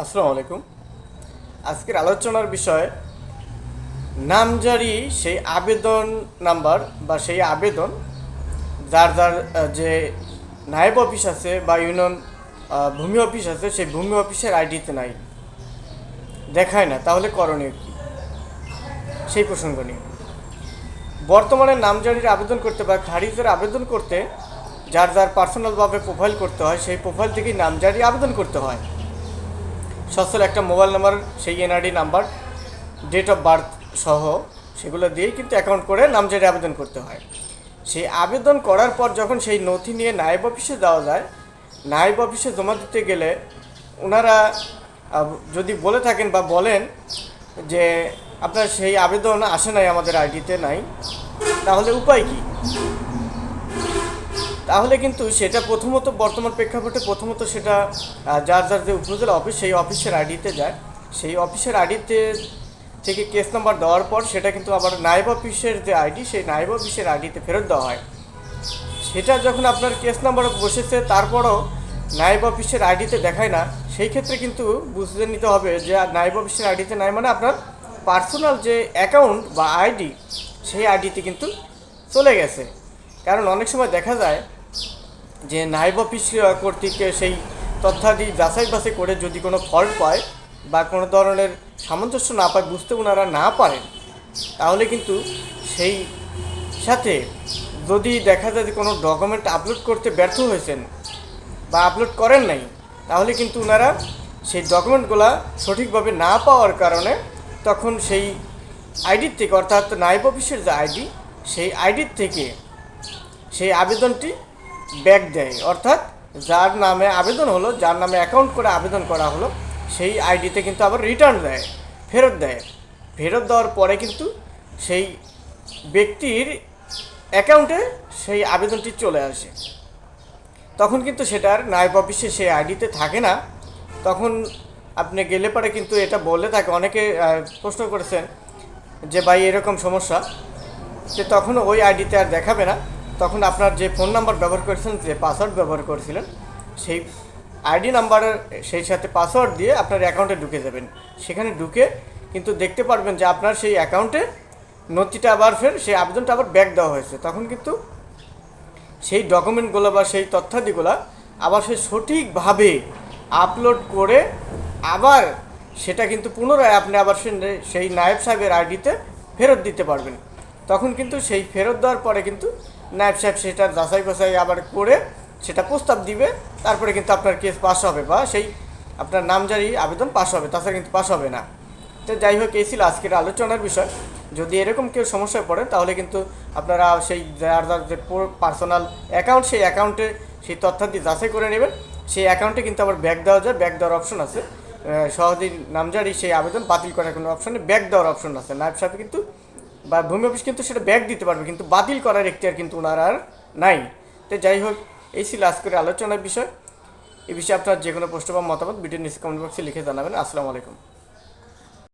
আসসালামু আলাইকুম। আজকের আলোচনার বিষয় নামজারি সেই আবেদন নাম্বার বা সেই আবেদন যার যার যে নায়েব অফিস আছে বা ইউনিয়ন ভূমি অফিস আছে সেই ভূমি অফিসের আইডিতে নাই। দেখায় না, তাহলে করণীয় কী? সেই প্রসঙ্গ নিয়ে। বর্তমানে নামজারির আবেদন করতে বা খারিজের আবেদন করতে যার যার পার্সোনালভাবে প্রোফাইল করতে হয়, সেই প্রোফাইল থেকেই নামজারি আবেদন করতে হয়। সচ্ছল একটা মোবাইল নাম্বার, সেই NRD number date of birth সহ সেগুলো দিয়েই কিন্তু অ্যাকাউন্ট করে নামজারি আবেদন করতে হয়। সেই আবেদন করার পর যখন সেই নথি নিয়ে নায়েব অফিসে দেওয়া যায়, নায়েব অফিসে জমা দিতে গেলে ওনারা যদি বলে থাকেন বা বলেন যে আপনার সেই আবেদন আসে নাই আমাদের আইডিতে নাই, তাহলে উপায় কী? তাহলে কিন্তু সেটা প্রথমত বর্তমান প্রেক্ষাপটে প্রথমত সেটা যার যার যে উপজেলা অফিস সেই অফিসের আইডিতে যায়। সেই অফিসের আইডিতে থেকে কেস নাম্বার দেওয়ার পর সেটা কিন্তু আবার নায়েব অফিসের যে আইডি সেই নায়েব অফিসের আইডিতে ফেরত দেওয়া হয়। সেটা যখন আপনার কেস নাম্বার বসেছে, তারপরও নায়েব অফিসের আইডিতে দেখায় না। সেই ক্ষেত্রে কিন্তু বুঝতে নিতে হবে যে নায়েব অফিসের আইডিতে নাই মানে আপনার পার্সোনাল যে অ্যাকাউন্ট বা আইডি সেই আইডিতে কিন্তু চলে গেছে। কারণ অনেক সময় দেখা যায় যে নাইব অফিস কর্তৃক সেই তথ্যাদি যাচাই বাছাই করে যদি কোনো ফল্ট পায় বা কোনো ধরনের সামঞ্জস্য না পায়, বুঝতে ওনারা না পারেন, তাহলে কিন্তু সেই সাথে যদি দেখা যায় যে কোনো ডকুমেন্ট আপলোড করতে ব্যর্থ হয়েছেন বা আপলোড করেন নাই, তাহলে কিন্তু ওনারা সেই ডকুমেন্টগুলো সঠিকভাবে না পাওয়ার কারণে তখন সেই আইডির থেকে, অর্থাৎ নাইব অফিসের যে আইডি, সেই আইডির থেকে সেই আবেদনটি ব্যাক দেয়। অর্থাৎ যার নামে আবেদন হলো, যার নামে অ্যাকাউন্ট করে আবেদন করা হলো, সেই আইডিতে কিন্তু আবার রিটার্ন দেয়, ফেরত দেয়। ফেরত দেওয়ার পরে কিন্তু সেই ব্যক্তির অ্যাকাউন্টে সেই আবেদনটি চলে আসে। তখন কিন্তু সেটার নায়ব অফিসে সেই আইডিতে থাকে না। তখন আপনি গেলে পরে কিন্তু এটা বলে থাকে। অনেকে প্রশ্ন করেছেন যে, ভাই, এরকম সমস্যা? যে, তখন ওই আইডিতে আর দেখাবে না। তখন আপনার যে ফোন নাম্বার ব্যবহার করেছিলেন, যে পাসওয়ার্ড ব্যবহার করেছিলেন, সেই আইডি নাম্বারের সেই সাথে পাসওয়ার্ড দিয়ে আপনার অ্যাকাউন্টে ঢুকে যাবেন। সেখানে ঢুকে কিন্তু দেখতে পারবেন যে আপনার সেই অ্যাকাউন্টে নথিটা আবার ফের সেই আবেদনটা আবার ব্যাক দেওয়া হয়েছে। তখন কিন্তু সেই ডকুমেন্টগুলো বা সেই তথ্যাদিগুলো আবার সে সঠিকভাবে আপলোড করে আবার সেটা কিন্তু পুনরায় আপনি আবার সেই নায়েব সাহেবের আইডিতে ফেরত দিতে পারবেন। তখন কিন্তু সেই ফেরত দেওয়ার পরে কিন্তু নায়েব সাহেব সেটা যাচাই বাছাই আবার করে সেটা প্রস্তাব দিবে, তারপরে কিন্তু আপনার কেস পাস হবে বা সেই আপনার নামজারি আবেদন পাস হবে, তাছাড়া কিন্তু পাস হবে না। তো যাই হোক, এই ছিল আজকের আলোচনার বিষয়। যদি এরকম কেউ সমস্যায় পড়েন, তাহলে কিন্তু আপনারা সেই যার যার যে পার্সোনাল অ্যাকাউন্ট সেই অ্যাকাউন্টে সেই তথ্যাদি যাচাই করে নেবেন। সেই অ্যাকাউন্টে কিন্তু আবার ব্যাক দেওয়া যায় ব্যাক দেওয়ার অপশন আছে। সহজেই নামজারি, সেই আবেদন বাতিল করার কোনো অপশনে ব্যাক দেওয়ার অপশন আছে। নায়ব সাহেব কিন্তু বা ভূমি অফিস কিন্তু সেটা ব্যাক দিতে পারবে, কিন্তু বাতিল করার এখতিয়ার কিন্তু ওনার আর নাই। তো যাই হোক, এই ছিল আজকের আলোচনার বিষয়। এ বিষয়ে আপনার যে কোনো প্রশ্ন বা মতামত ভিডিও নিচে কমেন্ট বক্সে লিখে জানাবেন। আসসালামু আলাইকুম।